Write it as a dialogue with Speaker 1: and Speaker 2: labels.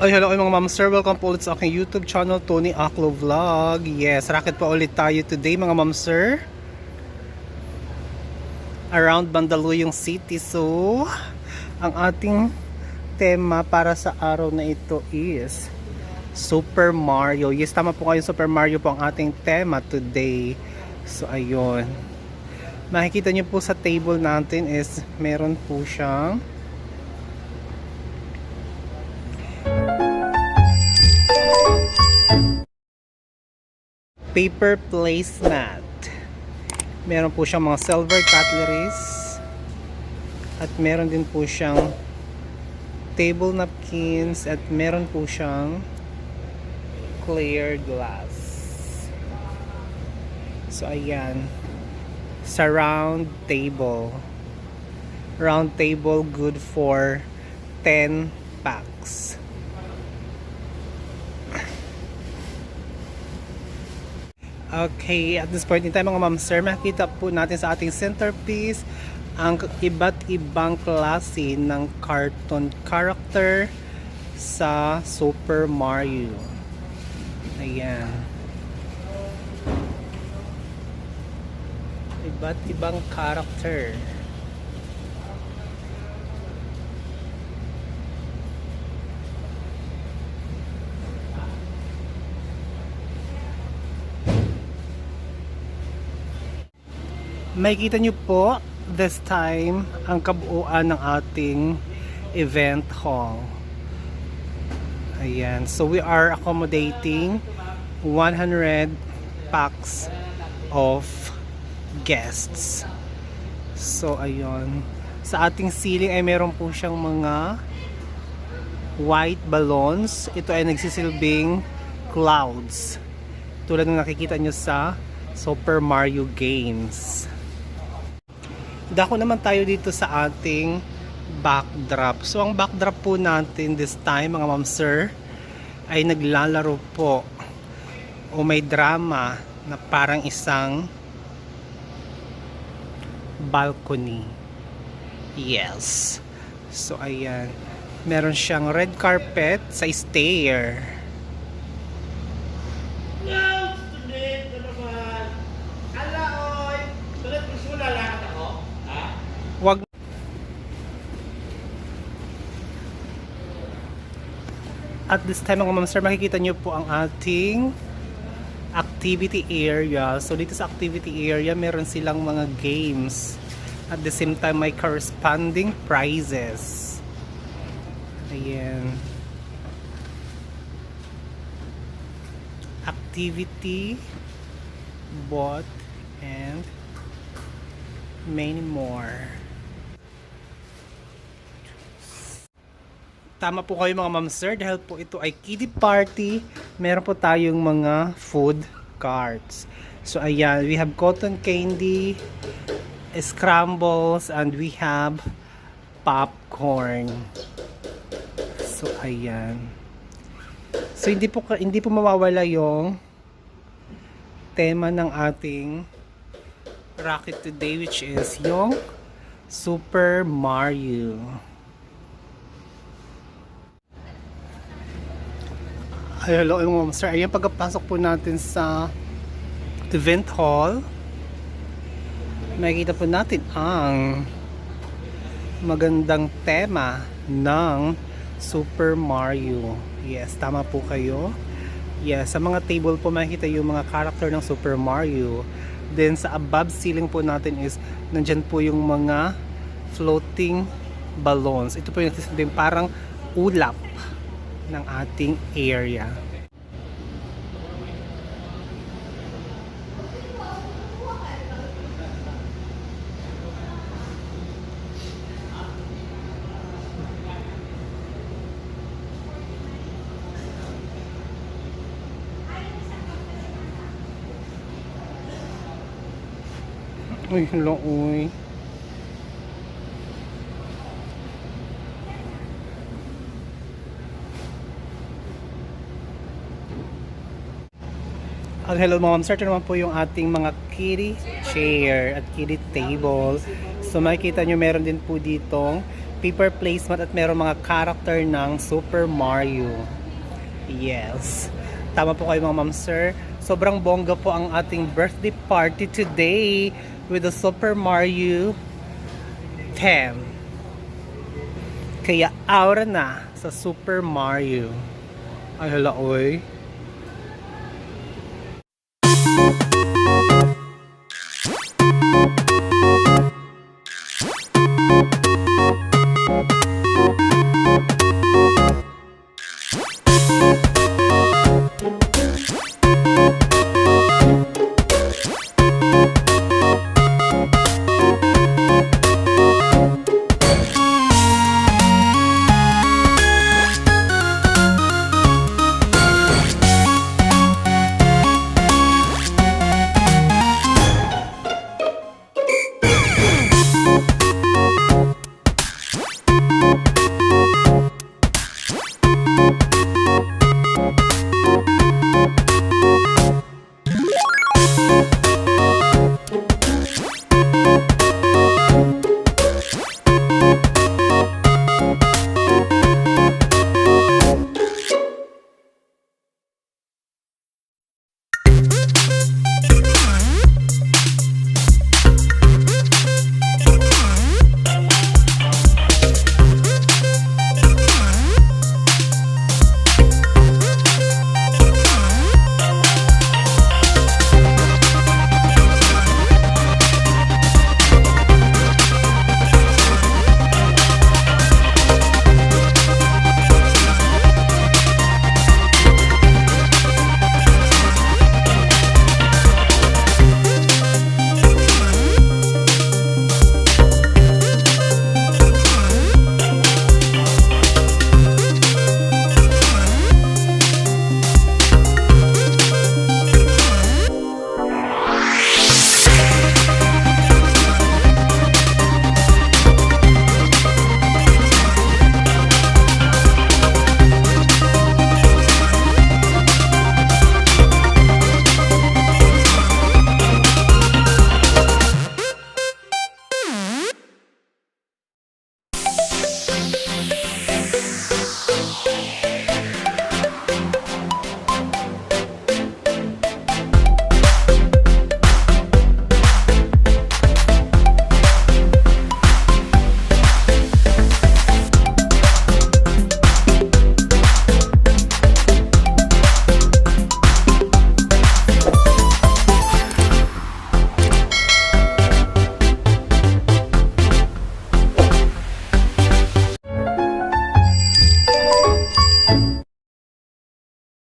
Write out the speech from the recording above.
Speaker 1: Ay, hello mga ma'am sir. Welcome po ulit sa aking YouTube channel, Tony Aklo Vlog. Yes, racket pa ulit tayo today mga ma'am sir. Around Bandaluyong City. So, ang ating tema para sa araw na ito is Super Mario. Yes, tama po kayo. Super Mario po ang ating tema today. So, ayun. Makikita niyo po sa table natin is meron po siyang paper placemat. Meron po siyang mga silver cutleries at meron din po siyang table napkins at meron po siyang clear glass. So ayan. Sa round table. Round table good for 10 packs. Okay, at this point in time mga ma'am sir, makikita po natin sa ating centerpiece ang iba't ibang klase ng cartoon character sa Super Mario. Ayan. Iba't ibang character. Makikita nyo po this time ang kabuuan ng ating event hall. Ayan. So we are accommodating 100 packs of guests. So ayun. Sa ating ceiling ay meron po siyang mga white balloons. Ito ay nagsisilbing clouds. Tulad ng nakikita nyo sa Super Mario Games. Dako naman tayo dito sa ating backdrop. So ang backdrop po natin this time mga ma'am sir ay naglalaro po o may drama na parang isang balcony. Yes. So ayan. Meron siyang red carpet sa stair. At this time mga ma'am sir, makikita nyo po ang ating activity area. So dito sa activity area, meron silang mga games. At the same time, may corresponding prizes. Ayan. Activity, bot, and many more. Tama po kayo mga ma'am sir dahil po ito ay kiddie party. Meron po tayong mga food carts. So ayan, we have cotton candy, scrambles, and we have popcorn. So ayan. So hindi po hindi po mawawala yung tema ng ating racket today which is yung Super Mario. Hello, ma'am, sir. Ayan, pagkapasok po natin sa event hall, makikita po natin ang magandang tema ng Super Mario. Yes, tama po kayo. Yes, sa mga table po makikita yung mga character ng Super Mario. Then sa above ceiling po natin is nandyan po yung mga floating balloons. Ito po yung parang ulap ng ating area. Uy, hello, uy. At hello mga sir, ito naman po yung ating mga kiddie chair at kiddie table. So makikita nyo meron din po ditong paper placement at meron mga character ng Super Mario. Yes. Tama po kayo mga ma'am sir. Sobrang bongga po ang ating birthday party today with the Super Mario 10. Kaya aura na sa Super Mario. Ay hala oy.